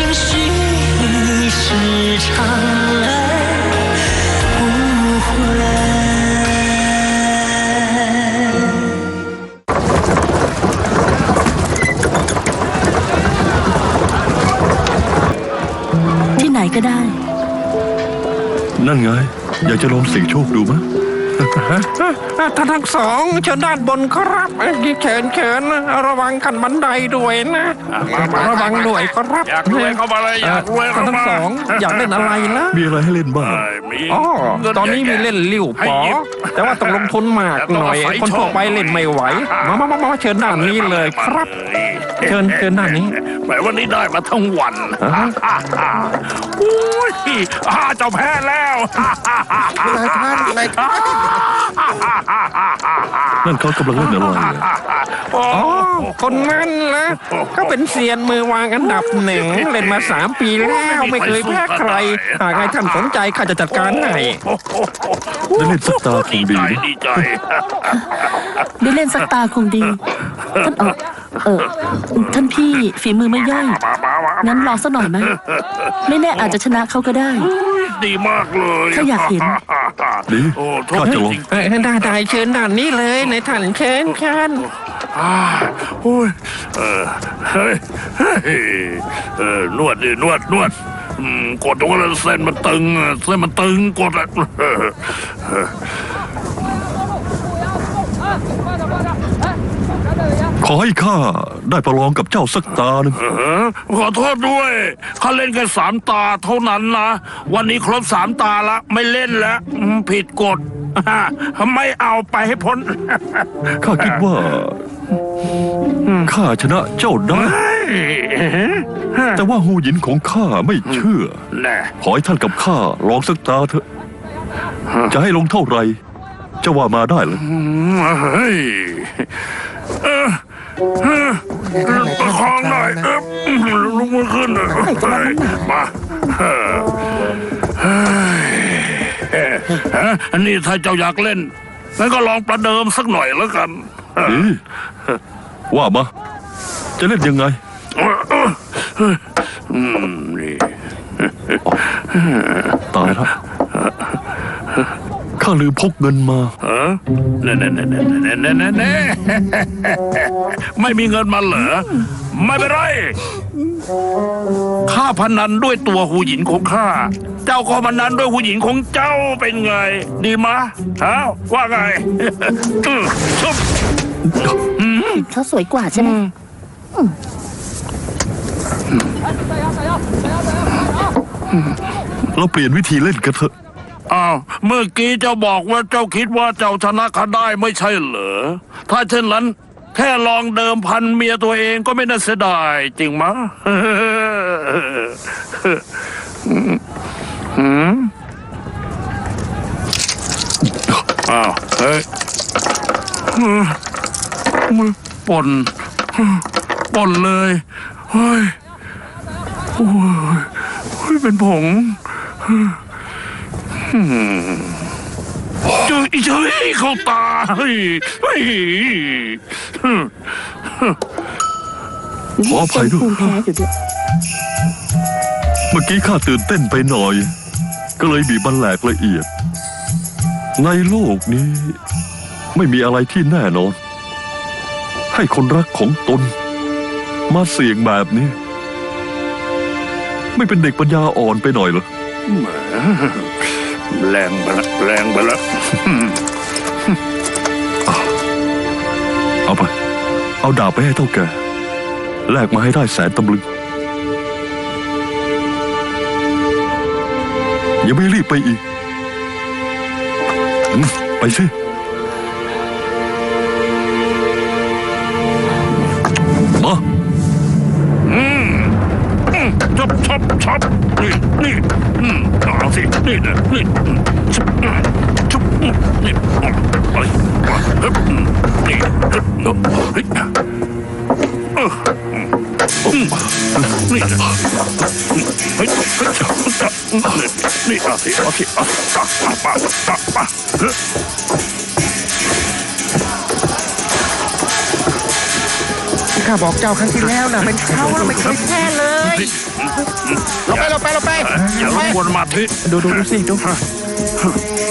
情绪是常来无悔。 ที่ไหนก็ได้ นั่นไง อยากจะลองเสี่ยงโชคดูมะ ท่านทั้งสองเชิญด้านบนครับเอ้ยเชิญเชิญระวังขันบันไดด้วยนะ ระวังด้วยครับอยากรวยเข้ามาเลยอยากรวยท่าเข้านทั้งมาสองอยากเล่นอะไรนะมีอะไรให้เล่นบ้างเอ้ย มีอ๋อเงิตอนนี้มีเล่นลิ้วให้ป๋อหยิบแต่ว่าต้องลงทุนมากหน่อยคนทั่วไปเล่นไม่ไหว มามามามาเชิญด้านนี้เลยครับ เชิญเชิญด้านนี้ แหมวันนี้ได้มาทั้งวันอ่าอุ้ยอ่าเจ้าแพ้แล้วนายท่านนายท่านนั่นเขากำลังเล่นอะไรอะโอ้อ๋อ คนนั้นนะเขาเป็นเซียนมือวางอันดับหนึ่งเล่นมาสามปีแล้วไม่เคยแพ้ใครหากใครท่านสนใจข้าจะจัดการให้ได้เล่นสักตาคงดีใจนะดีใจ ได้เล่นสักตาคงดี ท่านเออเออ ท่านพี่ฝีมือไม่ย่อยมามามางั้นลองสักหน่อยไหมไม่แน่อาจจะชนะเขาก็ได้ ดีมากเลยข้าอยากเห็นดีโอ้โทษข้าจะลองจริงเอ้ยได้ได้เชิญด้านนี้เลยในท่านเชิญเชิญอ่าโอ้ยเออเฮ้ยเฮ้ยเออนวดดินวดนวด อืมกดตรงนั้นเส้นมันตึงอะเส้นมันตึงกดอะเออเออขอให้ข้าได้ประลองกับเจ้าสักตาหนึ่งเออขอโทษด้วยข้าเล่นแค่สามตาเท่านั้นนะ วันนี้ครบสามตาละ ไม่เล่นแล้วอืมผิดกฎอ่าไม่เอาไปให้พ้น ข้าคิดว่าข้าชนะเจ้าได้ แต่ว่าหูหยินของข้าไม่เชื่อ แน่ขอให้ท่านกับข้าลองสักตาเถอะ จะให้ลงเท่าไหร่เจะว่ามาได้เลยอืมเฮ้ยเออเออประคองหน่อยเออลุกมือขึ้นเออเฮ้ยมาเออเฮ้ยเอ๊ะฮะอันนี้ถ้าเจ้าอยากเล่นงั้นก็ลองประเดิมสักหน่อยแล้วกันเออดีว่ามา จะเล่นยังไง ตายแล้วข้าลืมพกเงินมาเออเน่แน่แน่แน่แน่แน่แน่ไม่มีเงินมาเหรอ ไม่เป็นไร ข้าพนันด้วยตัวหูหญินของข้า เจ้าก็พนันด้วยหูหญินของเจ้าเป็นไง ดีมะฮะว่าไงชุบเขาสวยกว่าใช่ไหม เราเปลี่ยนวิธีเล่นกันเถอะอ้าวเมื่อกี้เจ้าบอกว่าเจ้าคิดว่าเจ้าชนะข้าได้ไม่ใช่เหรอ ถ้าเช่นนั้น แค่ลองเดิมพันเมียตัวเองก็ไม่น่าเสียดายจริงมะหืมอ้าวเฮ้ยมือป่นป่นเลย เฮ้ย โอ้ยเป็นผงเจอเจอเข้าตาเฮ้ยเฮ้ยขออภัยด้วย ภูมิแพ้อยู่ด้วย เมื่อกี้ข้าตื่นเต้นไปหน่อย ก็เลยบีบมันแหลกละเอียด ในโลกนี้ ไม่มีอะไรที่แน่นอน ให้คนรักของตน มาเสี่ยงแบบนี้ ไม่เป็นเด็กปัญญาอ่อนไปหน่อยเหรอแรงไปละแรงไปละเอาไป เอาดาบไปให้เท่าแก่แลกมาให้ได้แสนตำลึง อย่าไม่รีบไปอีกอืมไปสิ ยข้าบอกเจ้าครั้งที่แล้วนะเป็นเขาเราไม่เคยแพ้เลยเราไปเราไปเราไปอย่ารบกวนสมาธิดูดูดูสิดู ไ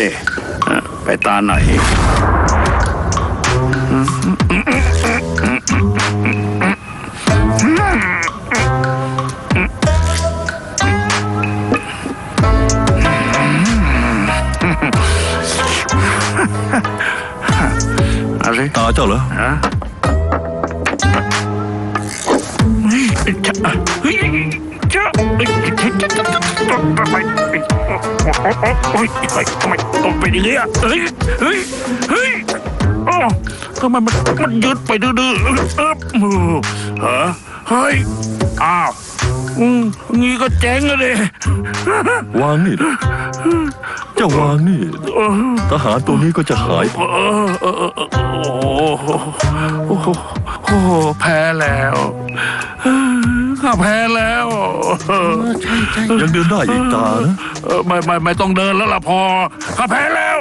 สิไปตาไหนเอาสิตาเจ้าเหรอ โอ้ยเฮ้ยทำไมต้องเป็นอย่างนี้อะเฮ้ยเฮ้ยเฮ้ยอ๋อทำไมมันมันยืดไปดื้อๆเออเออฮะเฮ้ยอ้าวอืมงี้ก็เจ๊งอะเลย วางนี่นะเจ้าวางนี่ทหารตัวนี้ก็จะหายไปเออเออเออเออโอ้โหโอ้โหแพ้แล้ว ข้าแพ้แล้วใช่ใช่ยังเดินได้อีกตานะเออไม่ไม่ไม่ต้องเดินแล้วล่ะพอข้าแพ้แล้ว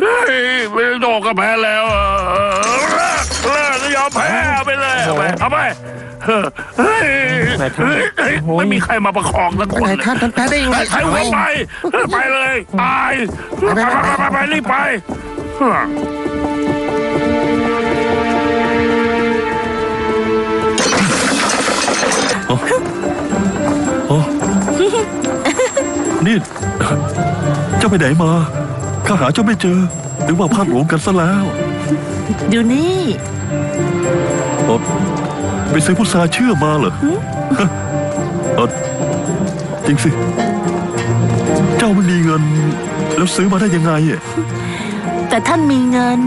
เฮ้ยไม่ต้องโดนข้าแพ้แล้วเออเลิกเลิกยอมแพ้เอาไปเลยเอาไปเอาไปเฮ้ยเฮ้ยเฮ้ยเฮ้ยไม่มีใครมาประคองสักคนนายท่านท่านแพ้ได้ยังไงใครหัวไปไปเลยตายไปไปไปไปไปรีบไป นี่เจ้าไปไหนมา ข้าหาเจ้าไม่เจอ หรือว่าพลาดหลงกันซะแล้วดูนี่เอ่อไปซื้อพุทราเชื่อมาเหรอเออจริงสิ เจ้าไม่มีเงิน แล้วซื้อมาได้ยังไงอะแต่ท่านมีเงิน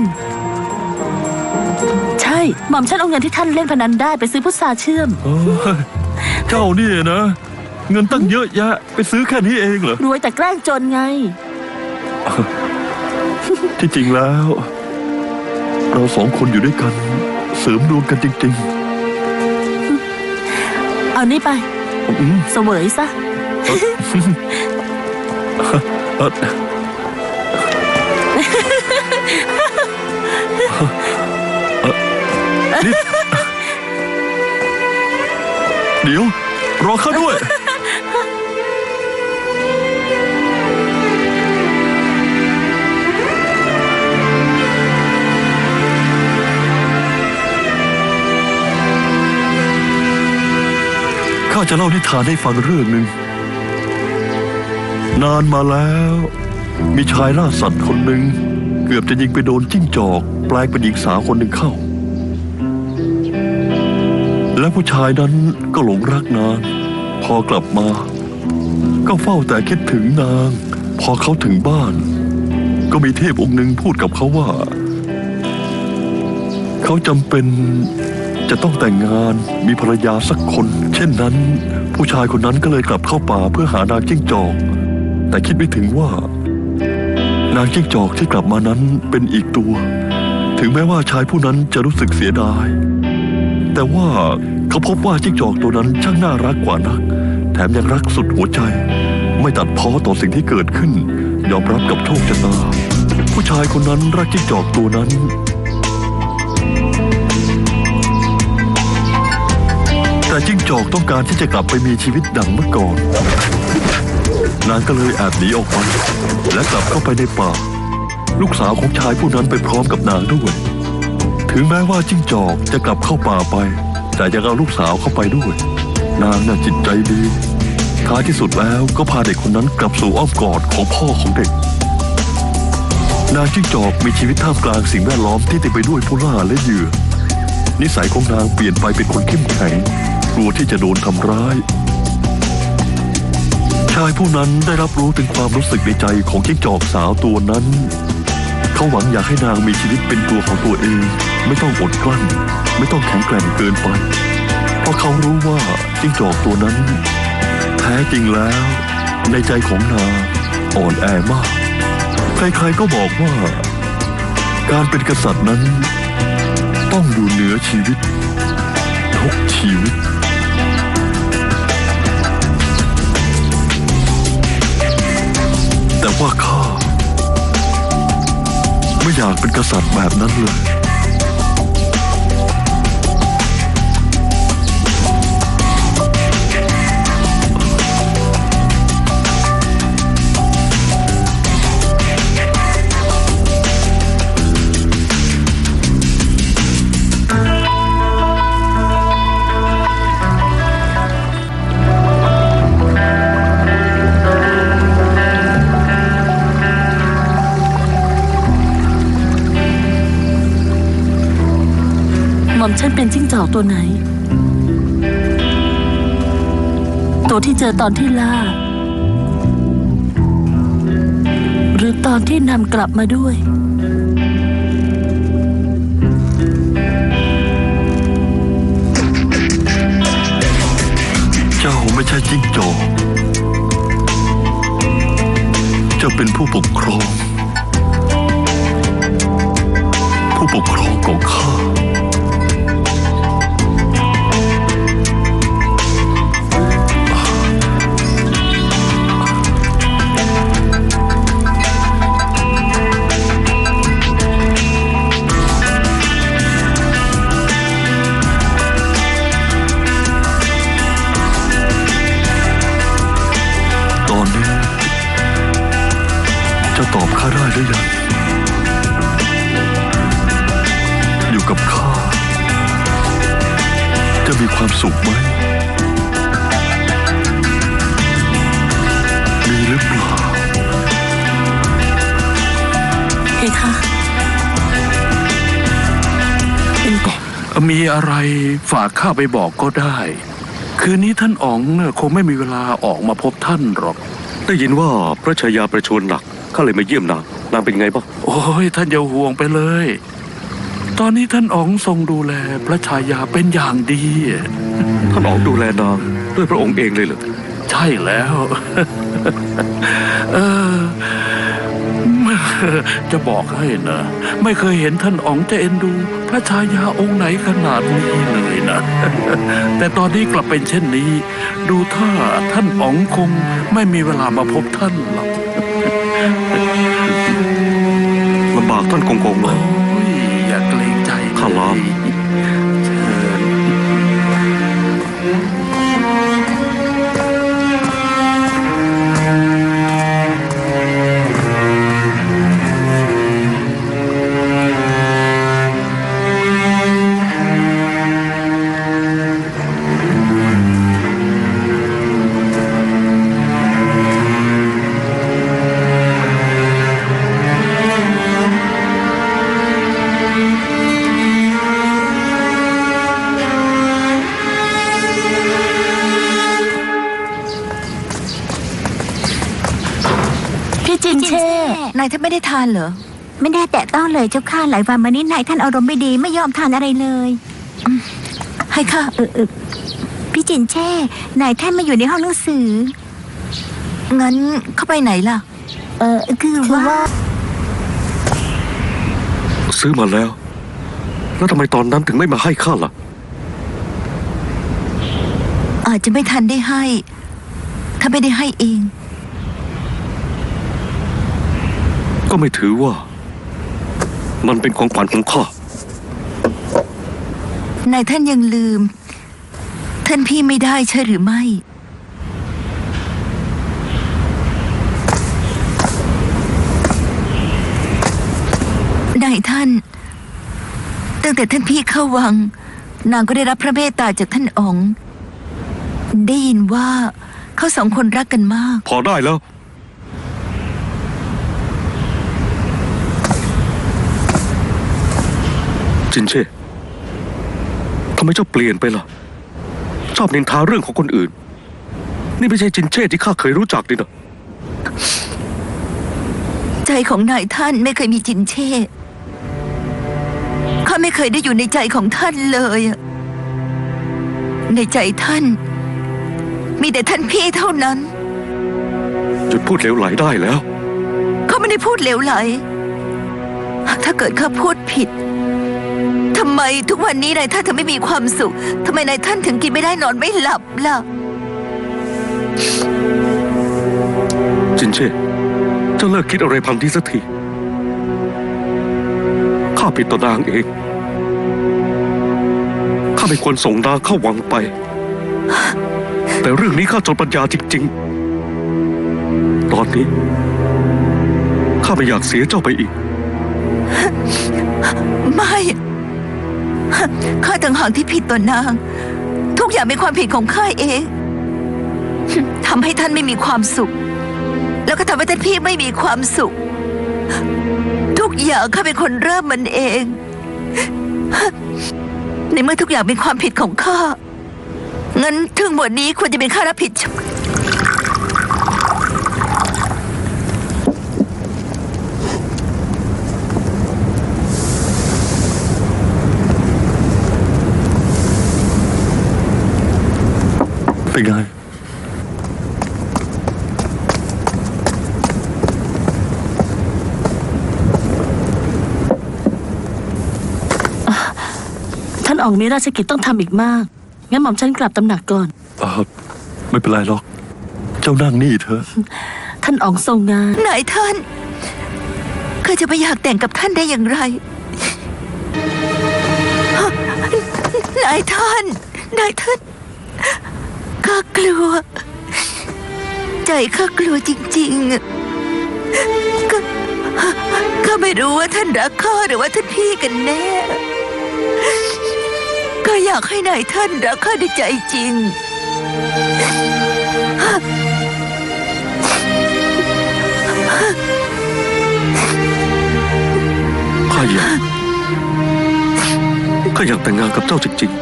ใช่ หม่อมฉันเอาเงินที่ท่านเล่นพนันได้ไปซื้อพุทราเชื่อม เอ้ยเจ้านี่นะ เงินตั้งเยอะแยะ ไปซื้อแค่นี้เองเหรอ รวยแต่แกล้งจนไง ที่จริงแล้ว เราสองคนอยู่ด้วยกัน เสริมดวงกันจริงเอานี่ไป ๆอืม เสวยซะ เอ่อเอ่อนี่เดี๋ยว รอข้าด้วย ข้าจะเล่านิทานให้ฟังเรื่องหนึ่ง นานมาแล้ว มีชายล่าสัตว์คนหนึ่ง เกือบจะยิงไปโดนจิ้งจอกปลงเป็นหญิงสาวคนหนึ่งเข้า และผู้ชายนั้นก็หลงรักนางพอกลับมา ก็เฝ้าแต่คิดถึงนาง พอเขาถึงบ้าน ก็มีเทพองค์หนึ่งพูดกับเขาว่า เขาจำเป็น จะต้องแต่งงานมีภรรยาสักคน เช่นนั้น ผู้ชายคนนั้นก็เลยกลับเข้าป่าเพื่อหานางจิ้งจอก แต่คิดไม่ถึงว่า นางจิ้งจอกที่กลับมานั้นเป็นอีกตัว ถึงแม้ว่าชายผู้นั้นจะรู้สึกเสียดาย แต่ว่าเขาพบว่าจิ้งจอกตัวนั้นช่างน่ารักกว่านัก แถมยังรักสุดหัวใจ ไม่ตัดพ้อต่อสิ่งที่เกิดขึ้น ยอมรับกับโชคชะตา ผู้ชายคนนั้นรักจิ้งจอกตัวนั้น จิ้งจอกต้องการที่จะกลับไปมีชีวิตดังเมื่อก่อน นางก็เลยแอบหนีออกไป และกลับเข้าไปในป่า ลูกสาวของชายผู้นั้นไปพร้อมกับนางด้วย ถึงแม้ว่าจิ้งจอกจะกลับเข้าป่าไป แต่ยังเอาลูกสาวเข้าไปด้วย นางน่ะจิตใจดีท้ายที่สุดแล้วก็พาเด็กคนนั้นกลับสู่อ้อมกอดของพ่อของเด็ก นางจิ้งจอกมีชีวิตท่ามกลางสิ่งแวดล้อมที่เต็มไปด้วยผู้ล่าและเหยื่อ นิสัยของนางเปลี่ยนไปเป็นคนเข้มแข็ง กลัวที่จะโดนทำร้าย ชายผู้นั้นได้รับรู้ถึงความรู้สึกในใจของจิ้งจอกสาวตัวนั้น เขาหวังอยากให้นางมีชีวิตเป็นตัวของตัวเอง ไม่ต้องอดกลั้น ไม่ต้องแข็งแกร่งเกินไป เพราะเขารู้ว่าจิ้งจอกตัวนั้น แท้จริงแล้ว ในใจของนางอ่อนแอมาก ใครๆก็บอกว่า การเป็นกษัตริย์นั้น ต้องอยู่เหนือชีวิตทุกชีวิต ว่าข้า ไม่อยากเป็นกษัตริย์แบบนั้นเลย อมฉันเป็นจิ้งจอกตัวไหน ตัวที่เจอตอนที่ล่า หรือตอนที่นำกลับมาด้วย เจ้าไม่ใช่จิ้งจอกเจ้าเป็นผู้ปกครอง ผู้ปกครองของข้า อะไรฝากข้าไปบอกก็ได้ คืนนี้ท่านอ๋องน่ะคงไม่มีเวลาออกมาพบท่านหรอก ได้ยินว่าพระชายาประชวรหนักข้าเลยมาเยี่ยมนางนางเป็นไงบ้างโอ้ยท่านอย่าห่วงไปเลย ตอนนี้ท่านอ๋องทรงดูแลพระชายาเป็นอย่างดี ท่านอ๋องดูแลนางด้วยพระองค์เองเลยเหรอใช่แล้ว เออ จะบอกให้นะ ไม่เคยเห็นท่านอ๋องจะเอ็นดู พระชายาองค์ไหนขนาดนี้เลยนะ แต่ตอนนี้กลับเป็นเช่นนี้ ดูถ้าท่านอ๋องคงไม่มีเวลามาพบท่านหรอกลำบากท่านกงกงเลโอ้ยยอย่าเกรงใจข้าลาเเหรอ ไม่ได้แตะต้องเลยเจ้าข้าหลายวันมานี้นายท่านอารมณ์ไม่ดีไม่ยอมทานอะไรเลยอืมให้ข้าเออเออพี่จินแช่นายท่านมาอยู่ในห้องหนังสือ งั้นเข้าไปไหนล่ะ เออคือว่า ซื้อมาแล้ว แล้วทำไมตอนนั้นถึงไม่มาให้ข้าล่ะ อาจจะไม่ทันได้ให้ ถ้าไม่ได้ให้เอง ก็ไม่ถือว่า มันเป็นของขวัญของข้านายท่านยังลืม ท่านพี่ไม่ได้ใช่หรือไม่ นายท่าน ตั้งแต่ท่านพี่เข้าวัง นางก็ได้รับพระเมตตาจากท่านอ๋อง ได้ยินว่าเขาสองคนรักกันมาก พอได้แล้ว จินเช่ทำไมเจ้าเปลี่ยนไปล่ะ ชอบนินทาเรื่องของคนอื่น นี่ไม่ใช่จินเช่ที่ข้าเคยรู้จักนี่นะใจของนายท่านไม่เคยมีจินเช่ข้าไม่เคยได้อยู่ในใจของท่านเลยอะในใจท่าน มีแต่ท่านพี่เท่านั้น หยุดพูดเหลวไหลได้แล้ว เขาไม่ได้พูดเหลวไหล ถ้าเกิดข้าพูดผิดทำ ไมทุกวันนี้นายท่านถึงไม่มีความสุขทำไมนายท่านถึงกินไม่ได้นอนไม่หลับล่ะ จินเช่เจ้าเลิกคิดอะไรพังที่สักที ข้าผิดต่อนางเอง ข้าไม่ควรส่งนางเข้าวังไป แต่เรื่องนี้ข้าจนปัญญาจริง ๆ ตอนนี้ ข้าไม่อยากเสียเจ้าไปอีก ไม่ ข้าต่างหากที่ผิดต่อนาง ทุกอย่างเป็นความผิดของข้าเอง ทำให้ท่านไม่มีความสุข แล้วก็ทำให้ท่านพี่ไม่มีความสุข ทุกอย่างข้าเป็นคนเริ่มมันเอง ในเมื่อทุกอย่างเป็นความผิดของข้างั้นทั้งหมดนี้ควรจะเป็นข้ารับผิดชอบ เป็นไง ท่านอ๋องมีราชกิจต้องทำอีกมาก งั้นหม่อมฉันกลับตำหนักก่อนเออไม่เป็นไรหรอก เจ้านั่งนี่เถอะ ท่านอ๋องทรงงาน นายท่าน ข้าจะไปอยากแต่งกับท่านได้อย่างไรนายท่าน นายท่าน ข้ากลัว ใจข้ากลัวจริงๆข้าข้าไม่รู้ว่าท่านรักข้าหรือว่าท่านพี่กันแน่ก็อยากให้นายท่านรักข้าด้วยใจจริงข้าอยากข้าอยากแต่งงานกับเจ้าจริงๆ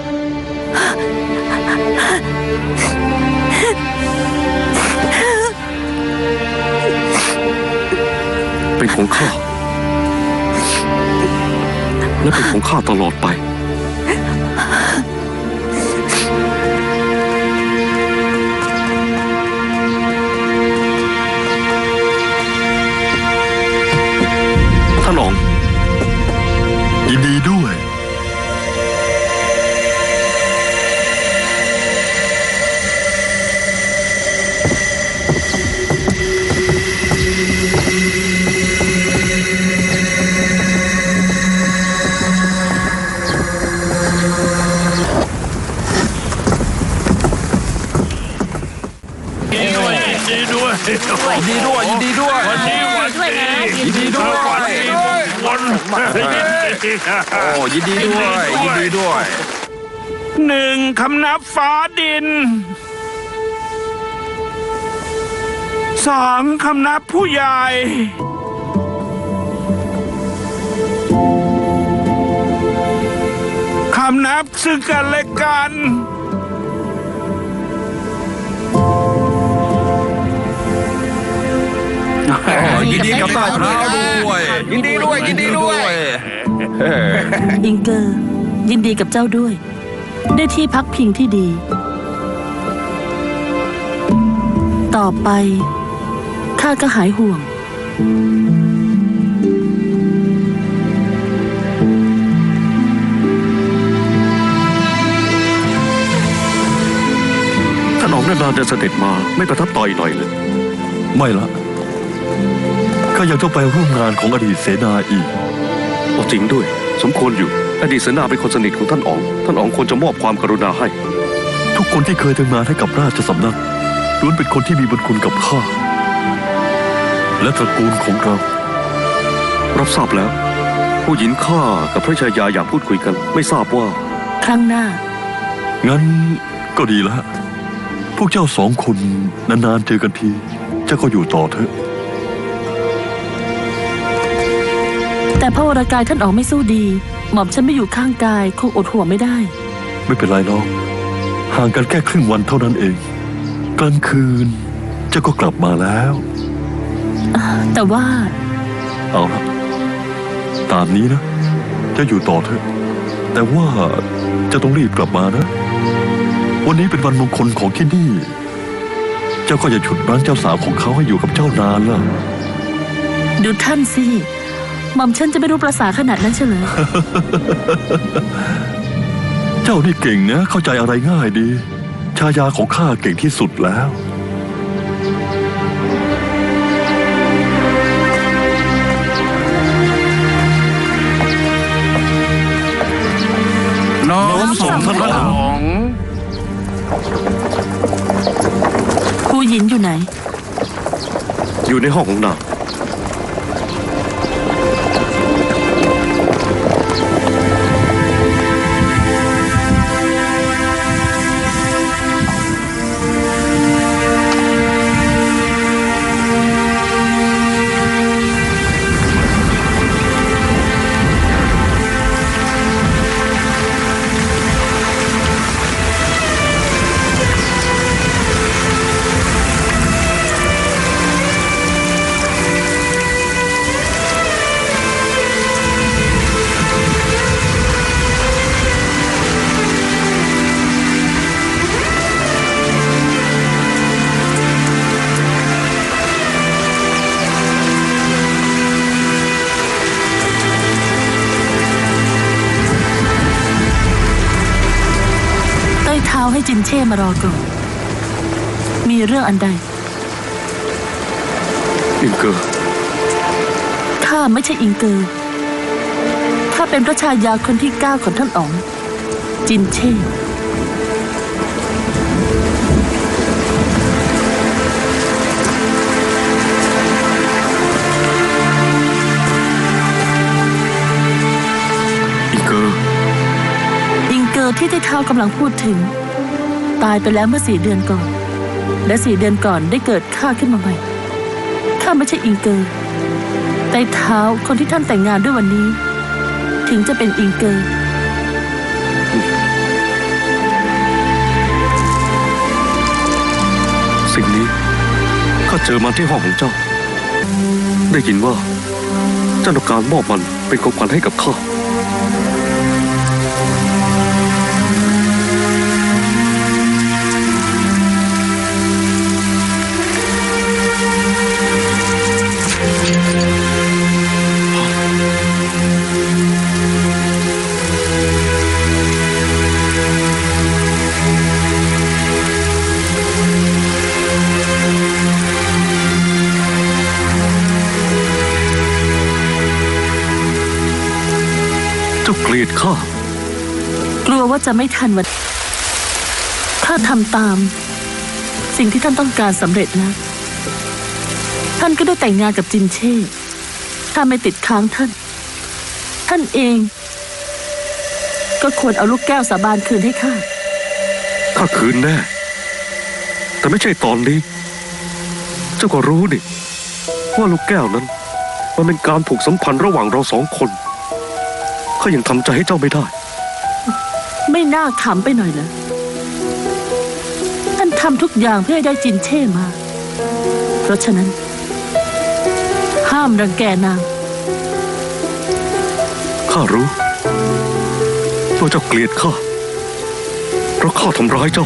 เป็นของข้า และเป็นของข้าตลอดไป โอ้ยินดีด้วยยินดีด้วย หนึ่งคำนับฟ้าดิน สองคำนับผู้ใหญ่คำนับซึ่งกันและกันยินดีกับใต้เท้าด้วยยินดีด้วยยินดีด้วย อิงเกอร์ยินดีกับเจ้าด้วย ได้ที่พักพิงที่ดี ต่อไป ข้าก็หายห่วง ท่านอ๋องนานๆจะเสด็จมาไม่ประทับต่อยหน่อยเลย ไม่ละ ข้ายังต้องไปร่วมงานของอดีตเสนาอีกเอา จริงด้วย สมควรอยู่ อดีตเสนาเป็นคนสนิทของท่านอ๋อง ท่านอ๋องควรจะมอบความกรุณาให้ ทุกคนที่เคยทำงานให้กับราชสำนักล้วนเป็นคนที่มีบุญคุณกับข้า และตระกูลของเรา รับทราบแล้ว ผู้หญิงข้ากับพระชายาอยากพูดคุยกัน ไม่ทราบว่า ครั้งหน้า งั้นก็ดีแล้วพวกเจ้าสองคนนานๆเจอกันที เจ้าก็อยู่ต่อเถอะ แต่พระวรากายท่านออกไม่สู้ดี หม่อมฉันไม่อยู่ข้างกายคงอดห่วงไม่ได้ ไม่เป็นไรหรอกห่างกันแค่ครึ่งวันเท่านั้นเองกลางคืนเจ้าก็กลับมาแล้ว แต่ว่า เอาละตามนี้นะเจะอยู่ต่อเถอะ แต่ว่าเจะต้องรีบกลับมานะ วันนี้เป็นวันมงคลของที่นี่ เจ้าก็อย่าฉุดรั้งเจ้าสาวของเขาให้อยู่กับเจ้านานล่ะดูท่านสิ หม่อมฉันจะไม่รู้ประสาขนาดนั้นเฉลย เจ้านี่เก่งนะ เข้าใจอะไรง่ายดี ชายาของข้าเก่งที่สุดแล้วน้อมส่งท่านอ๋องครูหยินอยู่ไหน อยู่ในห้องของนาง เต้ยเท้าให้จินเช่มารอก่อนมีเรื่องอันใดอิงเกอร์ข้าไม่ใช่อิงเกอร์ข้าเป็นพระชายาคนที่เก้าของท่านอ๋อง จินเช่ อิงเกอร์ที่เต้เท้ากำลังพูดถึง ตายไปแล้วเมื่อสี่เดือนก่อน และสี่เดือนก่อนได้เกิดข้าขึ้นมาใหม่ข้าไม่ใช่อิงเกอร์ไต้เท้าคนที่ท่านแต่งงานด้วยวันนี้ ถึงจะเป็นอิงเกอร์สิ่งนี้ข้าเจอมาที่ห้องของเจ้า ได้ยินว่าเจ้าต้องการมอบมันเป็นของขวัญให้กับข้า ข้ากลัวว่าจะไม่ทันวัน ถ้าทำตาม สิ่งที่ท่านต้องการสำเร็จแล้วท่านก็ได้แต่งงานกับจินเช่ ถ้าไม่ติดค้างท่าน ท่านเอง ก็ควรเอาลูกแก้วสาบานคืนให้ข้าข้าคืนแน่ แต่ไม่ใช่ตอนนี้ เจ้าก็รู้นี่ว่าลูกแก้วนั้น มันเป็นการผูกสัมพันธ์ระหว่างเราสองคน ข้ายังทำใจให้เจ้าไม่ได้ ไม่น่าขำไปหน่อยเหรอท่านทำทุกอย่างเพื่อให้ได้จินเช่มา เพราะฉะนั้น ห้ามรังแกนาง ข้ารู้ว่าเจ้าเกลียดข้าเพราะข้าทำร้ายเจ้า